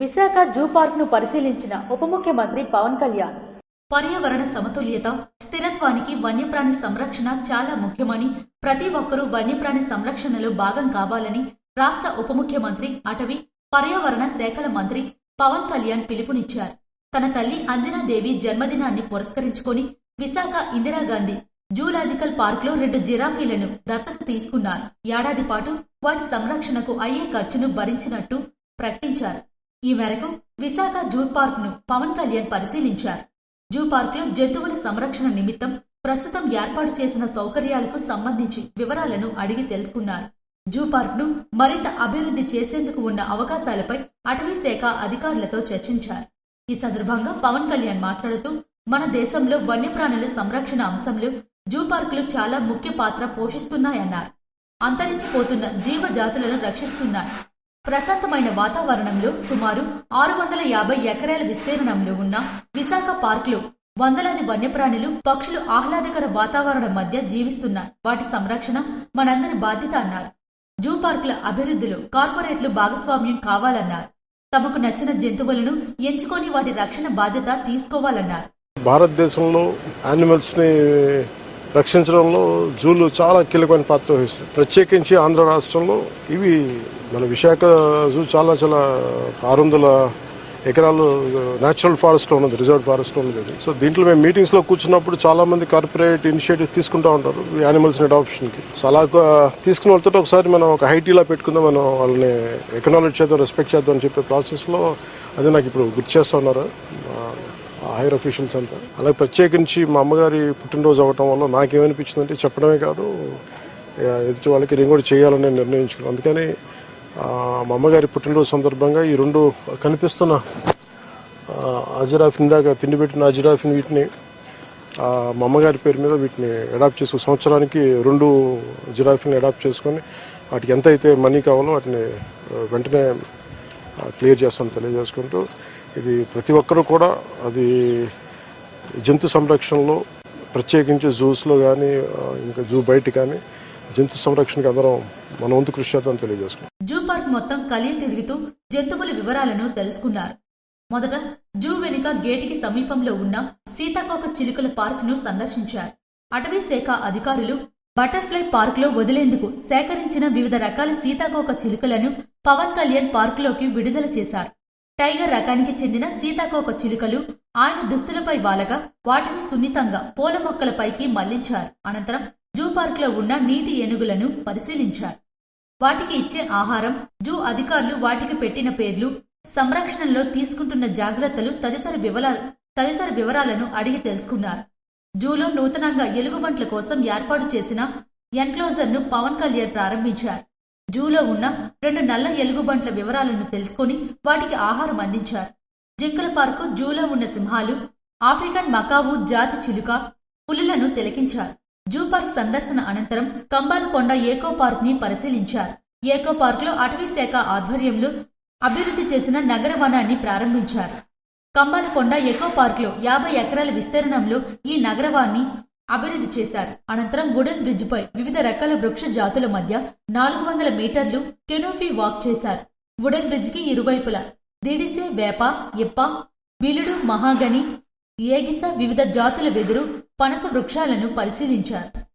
Visakha zoo పార్క్ను పరిశీలించిన ఉప ముఖ్యమంత్రి పవన్ కళ్యాణ్. పర్యావరణ సమతుల్యత స్థిరత్వానికి వన్యప్రాణి సంరక్షణ చాలా ముఖ్యమని ప్రతి ఒక్కరూ వన్యప్రాణి సంరక్షణలో భాగం కావాలని రాష్ట్ర ఉప ముఖ్యమంత్రి అటవీ పర్యావరణ శాఖల మంత్రి పవన్ కళ్యాణ్ పిలుపునిచ్చారు. తన తల్లి అంజనాదేవి జన్మదినాన్ని పురస్కరించుకొని విశాఖ ఇందిరాగాంధీ జూలాజికల్ పార్క్లో రెండు జిరాఫీలను దత్తత తీసుకున్నారు. ఏడాది పాటు వాటి సంరక్షణకు అయ్యే ఖర్చును భరించినట్టు ప్రకటించారు. ఈ మేరకు విశాఖ జూ పార్క్ను పవన్ కళ్యాణ్ పరిశీలించారు. జూ పార్క్లో జంతువుల సంరక్షణ నిమిత్తం ప్రస్తుతం ఏర్పాటు చేసిన సౌకర్యాలకు సంబంధించి వివరాలను అడిగి తెలుసుకున్నారు. జూ పార్క్ను మరింత అభివృద్ధి చేసేందుకు ఉన్న అవకాశాలపై అటవీ శాఖ అధికారులతో చర్చించారు. ఈ సందర్భంగా పవన్ కళ్యాణ్ మాట్లాడుతూ మన దేశంలో వన్యప్రాణుల సంరక్షణ అంశంలో జూ పార్కులు చాలా ముఖ్య పాత్ర పోషిస్తున్నాయన్నారు. అంతరించిపోతున్న జీవజాతులను రక్షిస్తున్నాయి. ప్రశాంతమైన వాతావరణంలో సుమారు ఆరు వందల యాభై ఎకరాల విస్తీర్ణంలో ఉన్న విశాఖ పార్క్లో వందలాది వన్యప్రాణులు పక్షులు ఆహ్లాదకర వాతావరణం మధ్య జీవిస్తున్నాయి వాటి సంరక్షణ మనందరి బాధ్యత అన్నారు. జూ పార్కుల అభివృద్ధిలో కార్పొరేట్లు భాగస్వామ్యం కావాలన్నారు. తమకు నచ్చిన జంతువులను ఎంచుకొని వాటి రక్షణ బాధ్యత తీసుకోవాలన్నారు. భారతదేశంలో యానిమల్స్ని రక్షించడంలో జూలు చాలా కీలకమైన పాత్ర వహిస్తుంది. ప్రత్యేకించి ఆంధ్ర రాష్ట్రంలో ఇవి మన విశాఖ జూ చాలా చాలా ఆరు వందల ఎకరాలు న్యాచురల్ ఫారెస్ట్ ఉన్నది రిజర్వ్ ఫారెస్ట్ ఉన్నది. సో దీంట్లో మేము మీటింగ్స్లో కూర్చున్నప్పుడు చాలామంది కార్పొరేట్ ఇనిషియేటివ్స్ తీసుకుంటా ఉంటారు యానిమల్స్ అడాప్షన్కి సో అలా తీసుకున్న వాళ్ళతో ఒకసారి మనం ఒక హైటీలా పెట్టుకుందాం మనం వాళ్ళని ఎకనాలజీ చేద్దాం రెస్పెక్ట్ చేద్దాం అని చెప్పే ప్రాసెస్లో అదే నాకు ఇప్పుడు గుర్తు చేస్తా ఉన్నారు హైర్ అఫీషియల్స్ అంతా. అలాగే ప్రత్యేకించి మా అమ్మగారి పుట్టినరోజు అవ్వటం వల్ల నాకేమనిపించిందంటే చెప్పడమే కాదు ఎదుటి వాళ్ళకి నేను కూడా చేయాలని నిర్ణయించుకున్నాను. అందుకని మా అమ్మగారి పుట్టినరోజు సందర్భంగా ఈ రెండు కనిపిస్తున్న అజిరాఫ్ ఇందాక తిండి పెట్టిన అజిరాఫ్ వీటిని మా అమ్మగారి పేరు మీద వీటిని అడాప్ట్ చేసుకు సంవత్సరానికి రెండు జిరాఫీని అడాప్ట్ చేసుకొని వాటికి ఎంత అయితే మనీ కావాలో వాటిని వెంటనే క్లియర్ చేస్తాను తెలియజేసుకుంటూ ఇది ప్రతి ఒక్కరూ కూడా అది జంతు సంరక్షణలో ప్రత్యేకించి జూస్లో కానీ ఇంకా జూ బయట కానీ జంతు సంరక్షణకి అందరం మన వంతు కృషి చేద్దాం తెలియజేసుకుంటాం మొత్తం కలియ తిరుగుతూ జంతువుల వివరాలను తెలుసుకున్నారు. మొదట జూ వెనుక గేటుకి సమీపంలో ఉన్న సీతాకోక చిలుకల పార్క్ను సందర్శించారు. అటవీ శాఖ అధికారులు బటర్ఫ్లై పార్క్లో వదిలేందుకు సేకరించిన వివిధ రకాల సీతాకోక చిలుకలను పవన్ కళ్యాణ్ పార్క్లోకి విడుదల చేశారు. టైగర్ రకానికి చెందిన సీతాకోక చిలుకలు ఆయన దుస్తులపై వాలగా వాటిని సున్నితంగా పూల మొక్కలపైకి మళ్ళించారు. అనంతరం జూ పార్క్లో ఉన్న నీటి ఏనుగులను పరిశీలించారు. వాటికి ఇచ్చే ఆహారం జూ అధికారులు వాటికి పెట్టిన పేర్లు సంరక్షణలో తీసుకుంటున్న జాగ్రత్తలు తదితర వివరాలు తదితర వివరాలను అడిగి తెలుసుకున్నారు. జూలో నూతనంగా ఎలుగుబంట్ల కోసం ఏర్పాటు చేసిన ఎన్క్లోజర్ను పవన్ కళ్యాణ్ ప్రారంభించారు. జూలో ఉన్న రెండు నల్ల ఎలుగుబంట్ల వివరాలను తెలుసుకొని వాటికి ఆహారం అందించారు. జింకల పార్కు జూలో ఉన్న సింహాలు ఆఫ్రికన్ మకావు జాతి చిలుక పులులను తిలకించారు. జూ పార్క్ సందర్శన అనంతరం కంబాలకొండ ఏకో పార్క్ని పరిశీలించారు. ఏకో పార్క్లో అటవీ శాఖ ఆధ్వర్యంలో అభివృద్ధి చేసిన నగర వనాన్ని ప్రారంభించారు. కంబాలకొండ ఎకో పార్క్లో యాభై ఎకరాల విస్తీర్ణంలో ఈ నగరవాన్ని అభివృద్ధి చేశారు. అనంతరం వుడెన్ బ్రిడ్జ్ పై వివిధ రకాల వృక్ష జాతుల మధ్య నాలుగు వందల మీటర్లు కెనోఫీ వాక్ చేశారు. వుడెన్ బ్రిడ్జ్కి ఇరువైపులా దిడిసే వేప ఇప్ప బిలుడు మహాగని ఏగిస వివిధ జాతుల వెదురు పనస వృక్షాలను పరిశీలించారు.